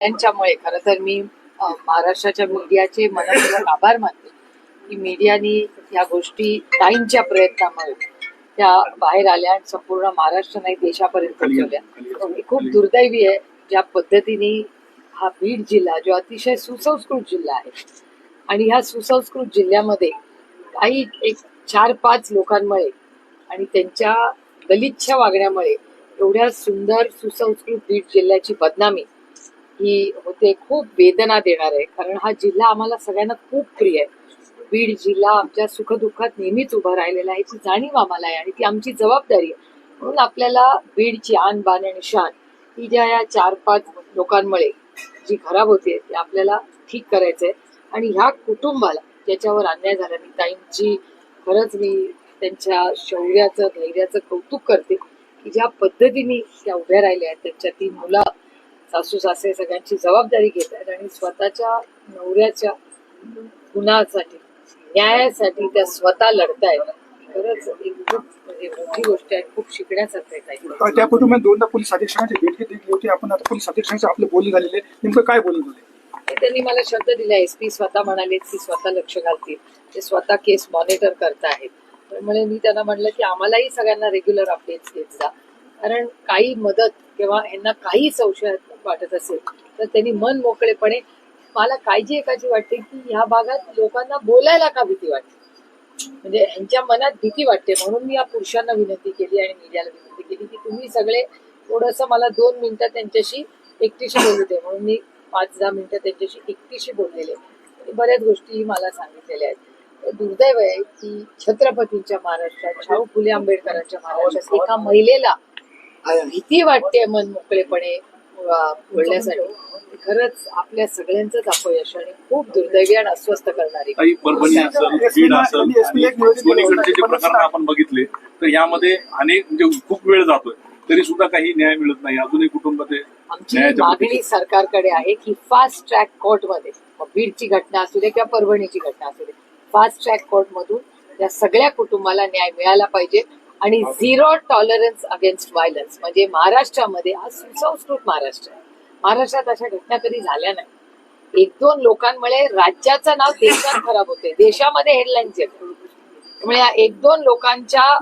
त्यांच्यामुळे. खरं तर मी महाराष्ट्राच्या मीडियाचे मनपूर्वक आभार मानते की मीडियानी या गोष्टी ताईंच्या प्रयत्नामुळे त्या बाहेर आल्या आणि संपूर्ण महाराष्ट्र नाही देशापर्यंत पोहोचवल्या हे खूप दुर्दैवी आहे. ज्या पद्धतीने हा बीड जिल्हा जो अतिशय सुसंस्कृत जिल्हा आहे आणि ह्या सुसंस्कृत जिल्ह्यामध्ये काही एक चार पाच लोकांमुळे आणि त्यांच्या गलिच्छ वागण्यामुळे एवढ्या सुंदर सुसंस्कृत बीड जिल्ह्याची बदनामी ही होते खूप वेदना देणार आहे. कारण हा जिल्हा आम्हाला सगळ्यांना खूप प्रिय आहे. बीड जिल्हा आमच्या सुखदुःखात नेहमीच उभा राहिलेला आहे. याची जाणीव आम्हाला आहे आणि ती आमची जबाबदारी आहे. म्हणून आपल्याला बीडची आन बान आणि शान ही ज्या या चार पाच लोकांमुळे जी खराब होते ते आपल्याला ठीक करायचं आहे. आणि ह्या कुटुंबाला ज्याच्यावर अन्याय झाला मी ताईंची खरंच मी त्यांच्या शौर्याचं धैर्याचं कौतुक करते की ज्या पद्धतीने त्या उभ्या राहिल्या आहेत त्यांच्या ती मुलं सासू सासरे सगळ्यांची जबाबदारी घेत आहेत आणि स्वतःच्या नवऱ्याच्या गुणासाठी न्यायासाठी त्या स्वतः लढतायत. खरंच एक खूप म्हणजे मोठी गोष्ट आहे खूप शिकण्यासारखं आहे काही त्या कुटुंबात दोनदा पोलीस अधीक्षकांची भेट घेतली होती. आपण आता पोलीस अधीक्षकांचे आपले बोलणे झालेले नेमकं काय बोलणं झाले त्यांनी मला शब्द दिला एस पी स्वतः म्हणाले की स्वतः लक्ष घालतील. ते स्वतः केस मॉनिटर करताहेत त्यामुळे मी त्यांना म्हणलं की आम्हालाही सगळ्यांना रेग्युलर अपडेट्स देत जा. कारण काही मदत किंवा यांना काही संशय वाटत असेल तर त्यांनी मन मोकळेपणे मला काळजी एकाची वाटते की ह्या भागात लोकांना बोलायला का भीती वाटते? म्हणजे यांच्या मनात भीती वाटते म्हणून मी या पुरुषांना विनंती केली आणि मीडियाला विनंती केली की तुम्ही सगळे थोडस मला दोन मिनिटं त्यांच्याशी एकटीशी बोलू दे म्हणून मी पाच दहा मिनिटं त्यांच्याशी एकटीशी बोललेले. बऱ्याच गोष्टी मला सांगितलेल्या आहेत. दुर्दैव आहे की छत्रपतींच्या महाराष्ट्रात शाहू फुले आंबेडकरांच्या महाराष्ट्रात एका महिलेला भीती वाटते मन मोकळेपणे. अं, बोलण्यासाठी. खरंच आपल्या सगळ्यांचंच अपयश आणि खूप दुर्दैवी आणि अस्वस्थ करणारी काही परभणी असेल बीड असेल आणि दोन्हीकडचे जे प्रकरण आपण बघितले तर यामध्ये अनेक म्हणजे खूप वेळ जातोय. तरी सुद्धा काही न्याय मिळत नाही. अजूनही कुटुंब ते आमची मागणी. सरकारकडे आहे की फास्ट ट्रॅक कोर्टमध्ये मग बीडची घटना असू दे किंवा परभणीची घटना असू दे फास्ट ट्रॅक कोर्टमधून या सगळ्या कुटुंबाला न्याय मिळाला पाहिजे. आणि झिरो टॉलरन्स अगेन्स्ट व्हायलन्स म्हणजे महाराष्ट्रामध्ये हा सुसंस्कृत महाराष्ट्र आहे. महाराष्ट्रात अशा घटना कधी झाल्या नाही. एक दोन लोकांमुळे राज्याचं नाव देशात खराब होते देशामध्ये हेडलाईन्स येतात. त्यामुळे या एक दोन लोकांच्या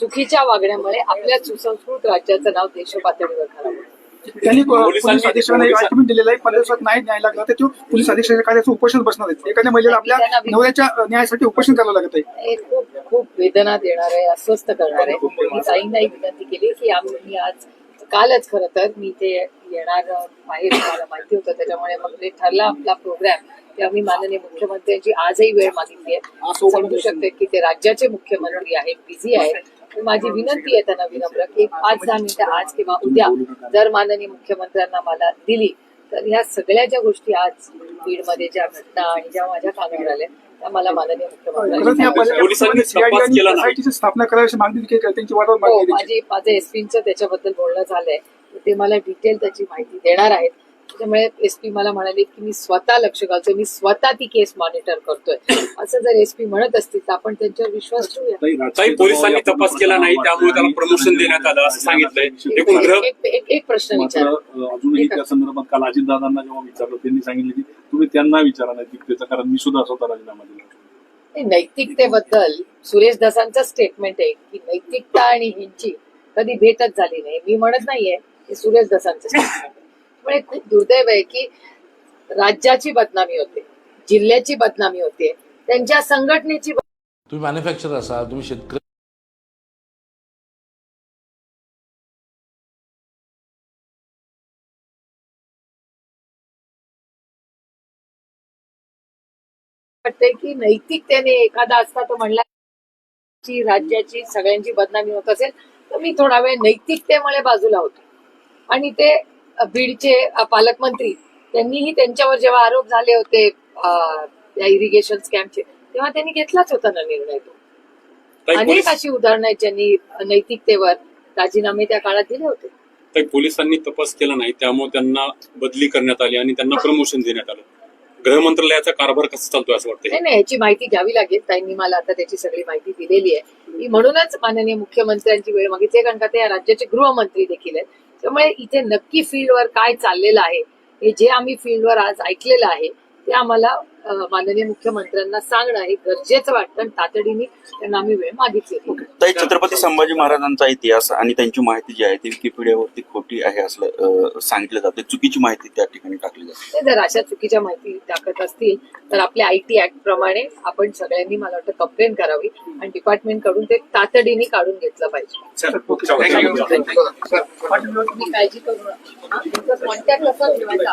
चुकीच्या वागण्यामुळे आपल्या सुसंस्कृत राज्याचं नाव देशपातळीवर खराब होतं त्यांनी पोलीस अधीक्षकांना एक आर्ग्युमेंट दिलेला आहे. पंधरा दिवसात नाही न्याय लागला तर तो पोलीस अधीक्षकाच्या कार्याचं उपोषण बसणार आहे एखाद्या महिलेला आपल्या नवऱ्याच्या न्यायासाठी उपोषण करावं लागत आहे. खूप खूप वेदना देणार आहे अस्वस्थ करणार आहे. मी ताईंनाही विनंती केली की आम्ही आज कालच खरं तर मी इथे येणार बाहेर मला माहिती होतं. त्याच्यामुळे मग ते ठरला आपला प्रोग्राम की आम्ही माननीय मुख्यमंत्र्यांची आजही वेळ मागितली आहे. समजू शकते की ते राज्याचे मुख्यमंत्री आहेत बिझी आहेत. माझी विनंती आहे त्यांना विनम्र की पाच दहा मिनिटं आज किंवा उद्या जर माननीय मुख्यमंत्र्यांना मला दिली तर ह्या सगळ्या ज्या गोष्टी आज बीडमध्ये ज्या घटना आणि ज्या माझ्या कानावर आल्या त्या मला माननीय मुख्यमंत्र्यांनी स्थापना करायची मागणी हो. माझी एसपीचं त्याच्याबद्दल बोलणं झालंय. तर ते मला डिटेल त्याची माहिती देणार आहेत. त्याच्यामुळे एसपी मला म्हणाले की मी स्वतः लक्ष घालतोय. मी स्वतः ती केस मॉनिटर करतोय. असं जर एसपी म्हणत असतील तर आपण त्यांच्यावर विश्वास ठेवूया. काही पोलिसांनी तपास केला नाही त्यामुळे त्याला प्रमोशन देण्यात आलं असं सांगितलंय. एक- प्रश्न विचार. अजूनही त्या संदर्भात काल अजितदादांना जेव्हा विचारलं त्यांनी सांगितलं की तुम्ही त्यांना विचारा नैतिकतेचा कारण मी सुद्धा स्वतः राजीनामा दिला. नैतिकतेबद्दल सुरेश दसांचं स्टेटमेंट आहे की नैतिकता आणि ह्यांची कधी भेटच झाली नाही. मी म्हणत नाहीये हे सुरेश दसांचं स्टेटमेंट आहे. त्यामुळे खूप दुर्दैव आहे की राज्याची बदनामी होते जिल्ह्याची बदनामी होते त्यांच्या संघटनेची तुम्ही मॅन्युफॅक्चर असाल तुम्ही शेतकरी वाटतंय की नैतिकतेने एखादा असता तो म्हणला की राज्याची सगळ्यांची बदनामी होत असेल तर मी थोडा वेळ नैतिकतेमुळे बाजूला होतो. आणि ते बीडचे पालकमंत्री त्यांनीही त्यांच्यावर जेव्हा आरोप झाले होते या इरिगेशन स्कॅमचे तेव्हा त्यांनी घेतलाच होता ना निर्णय तो. अनेक अशी उदाहरणं आहेत ज्यांनी नैतिकतेवर राजीनामे त्या काळात दिले होते. काही पोलिसांनी तपास केला नाही त्यामुळे त्यांना बदली करण्यात आली आणि त्यांना प्रमोशन देण्यात आलं. गृह मंत्रालयाचा कारभार कसा चालतोय असं वाटतंय? नाही याची माहिती घ्यावी लागेल. त्यांनी मला आता त्याची सगळी माहिती दिलेली आहे. मी म्हणूनच माननीय मुख्यमंत्र्यांची वेळ मागितली कारण का ते या राज्याचे गृहमंत्री देखील आहेत. त्यामुळे इथे नक्की फील्डवर काय चाललेलं आहे हे जे आम्ही फील्डवर आज ऐकलेलं आहे ते आम्हाला माननीय मुख्यमंत्र्यांना सांगणं हे गरजेचं वाटतं. आणि तातडीने त्यांना आम्ही वेळ. ताई छत्रपती संभाजी महाराजांचा इतिहास आणि त्यांची माहिती जी आहे ती विकिपीडियावरती खोटी आहे असं सांगितलं जाते. चुकीची माहिती त्या ठिकाणी टाकली जाते. जर अशा चुकीच्या माहिती टाकत असतील तर आपल्या आय टी ऍक्ट प्रमाणे आपण सगळ्यांनी मला वाटतं कंप्लेन करावी आणि डिपार्टमेंटकडून ते तातडीने काढून घेतलं पाहिजे. काळजी करू नका. कॉन्टॅक्ट कसा ठेवायचा